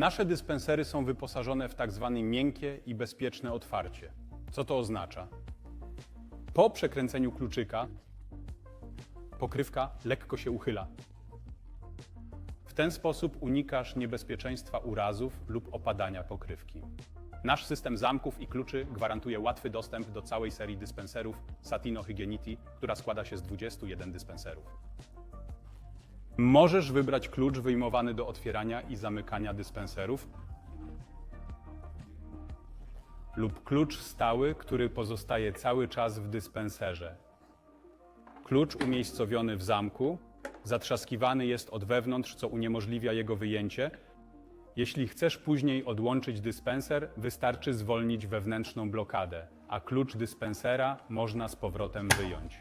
Nasze dyspensery są wyposażone w tak zwane miękkie i bezpieczne otwarcie. Co to oznacza? Po przekręceniu kluczyka pokrywka lekko się uchyla. W ten sposób unikasz niebezpieczeństwa urazów lub opadania pokrywki. Nasz system zamków i kluczy gwarantuje łatwy dostęp do całej serii dyspenserów Satino Hygienity, która składa się z 21 dyspenserów. Możesz wybrać klucz wyjmowany do otwierania i zamykania dyspenserów lub klucz stały, który pozostaje cały czas w dyspenserze. Klucz umiejscowiony w zamku zatrzaskiwany jest od wewnątrz, co uniemożliwia jego wyjęcie. Jeśli chcesz później odłączyć dyspenser, wystarczy zwolnić wewnętrzną blokadę, a klucz dyspensera można z powrotem wyjąć.